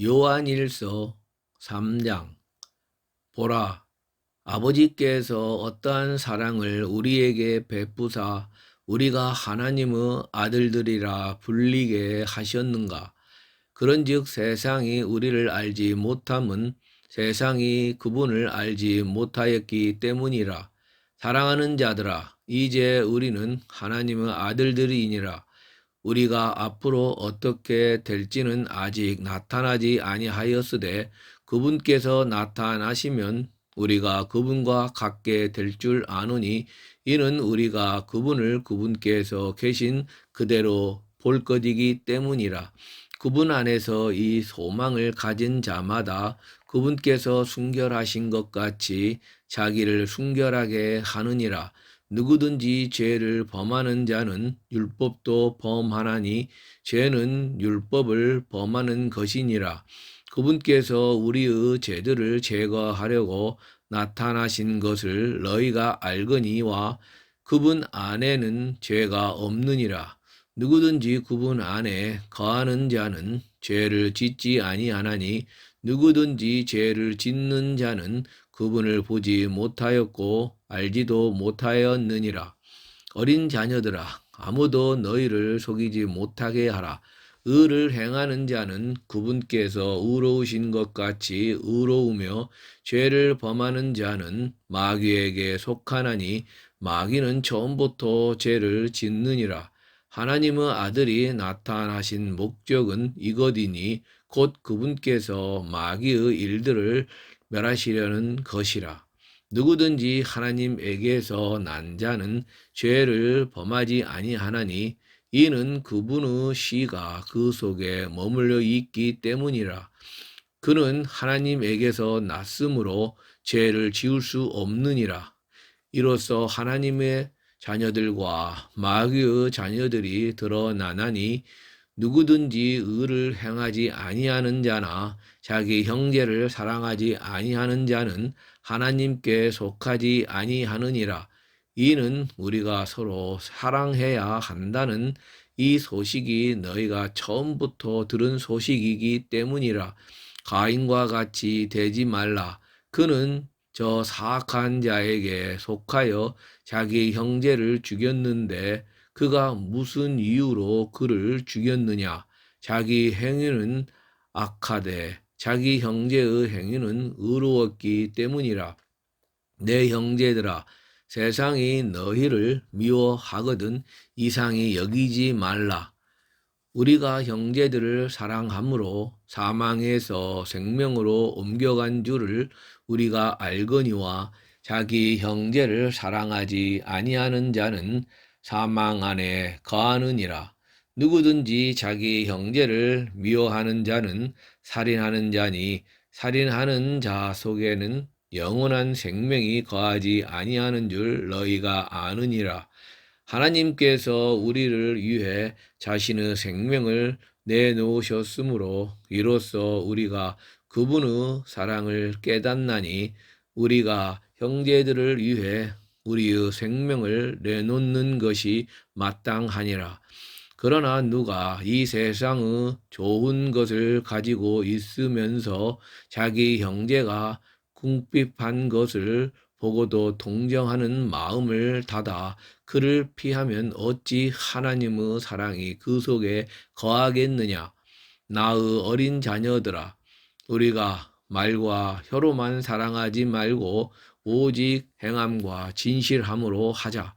요한일서 3장. 보라 아버지께서 어떠한 사랑을 우리에게 베푸사 우리가 하나님의 아들들이라 불리게 하셨는가? 그런즉 세상이 우리를 알지 못함은 세상이 그분을 알지 못하였기 때문이라. 사랑하는 자들아 이제 우리는 하나님의 아들들이니라 우리가 앞으로 어떻게 될지는 아직 나타나지 아니하였으되 그분께서 나타나시면 우리가 그분과 같게 될 줄 아노니 이는 우리가 그분을 그분께서 계신 그대로 볼 것이기 때문이라. 그분 안에서 이 소망을 가진 자마다 그분께서 순결하신 것 같이 자기를 순결하게 하느니라 누구든지 죄를 범하는 자는 율법도 범하나니 죄는 율법을 범하는 것이니라. 그분께서 우리의 죄들을 제거하려고 나타나신 것을 너희가 알거니와 그분 안에는 죄가 없느니라. 누구든지 그분 안에 거하는 자는 죄를 짓지 아니하나니 누구든지 죄를 짓는 자는 그분을 보지 못하였고 알지도 못하였느니라. 어린 자녀들아, 아무도 너희를 속이지 못하게 하라. 의를 행하는 자는 그분께서 의로우신 것 같이 의로우며 죄를 범하는 자는 마귀에게 속하나니 마귀는 처음부터 죄를 짓느니라. 하나님의 아들이 나타나신 목적은 이것이니 곧 그분께서 마귀의 일들을 멸하시려는 것이라. 누구든지 하나님에게서 난 자는 죄를 범하지 아니하나니 이는 그분의 씨가 그 속에 머물러 있기 때문이라. 그는 하나님에게서 났으므로 죄를 지을 수 없느니라. 이로써 하나님의 자녀들과 마귀의 자녀들이 드러나나니 누구든지 의를 행하지 아니하는 자나 자기 형제를 사랑하지 아니하는 자는 하나님께 속하지 아니하느니라. 이는 우리가 서로 사랑해야 한다는 이 소식이 너희가 처음부터 들은 소식이기 때문이라. 가인과 같이 되지 말라. 그는 저 사악한 자에게 속하여 자기 형제를 죽였는데 그가 무슨 이유로 그를 죽였느냐? 자기 행위는 악하되 자기 형제의 행위는 의로웠기 때문이라. 내 형제들아, 세상이 너희를 미워하거든 이상히 여기지 말라. 우리가 형제들을 사랑함으로 사망에서 생명으로 옮겨간 줄을 우리가 알거니와 자기 형제를 사랑하지 아니하는 자는 사망 안에 거하느니라. 누구든지 자기 형제를 미워하는 자는 살인하는 자니 살인하는 자 속에는 영원한 생명이 거하지 아니하는 줄 너희가 아느니라. 하나님께서 우리를 위해 자신의 생명을 내놓으셨으므로 이로써 우리가 그분의 사랑을 깨닫나니 우리가 형제들을 위해 우리의 생명을 내놓는 것이 마땅하니라. 그러나 누가 이 세상의 좋은 것을 가지고 있으면서 자기 형제가 궁핍한 것을 보고도 동정하는 마음을 닫아 그를 피하면 어찌 하나님의 사랑이 그 속에 거하겠느냐? 나의 어린 자녀들아, 우리가 말과 혀로만 사랑하지 말고 오직 행함과 진실함으로 하자.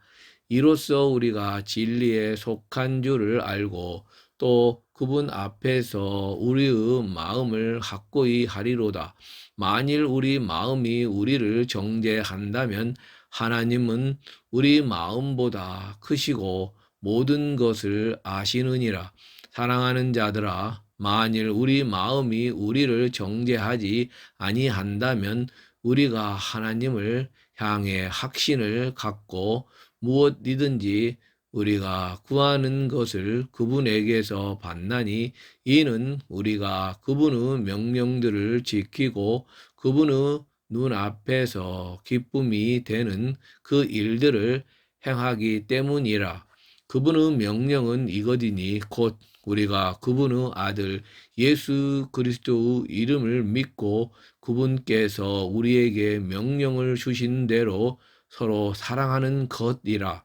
이로써 우리가 진리에 속한 줄을 알고 또 그분 앞에서 우리의 마음을 확고히 하리로다. 만일 우리 마음이 우리를 정죄한다면 하나님은 우리 마음보다 크시고 모든 것을 아시느니라. 사랑하는 자들아, 만일 우리 마음이 우리를 정죄하지 아니한다면 우리가 하나님을 향해 확신을 갖고 무엇이든지 우리가 구하는 것을 그분에게서 받나니 이는 우리가 그분의 명령들을 지키고 그분의 눈앞에서 기쁨이 되는 그 일들을 행하기 때문이라. 그분의 명령은 이것이니 곧 우리가 그분의 아들 예수 그리스도의 이름을 믿고 그분께서 우리에게 명령을 주신 대로 서로 사랑하는 것이라.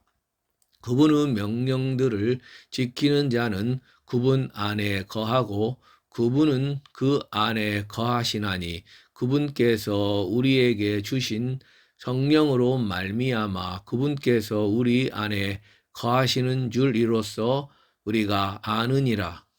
그분의 명령들을 지키는 자는 그분 안에 거하고 그분은 그 안에 거하시나니 그분께서 우리에게 주신 성령으로 말미암아 그분께서 우리 안에 거하시는 줄 이로써 우리가 아느니라.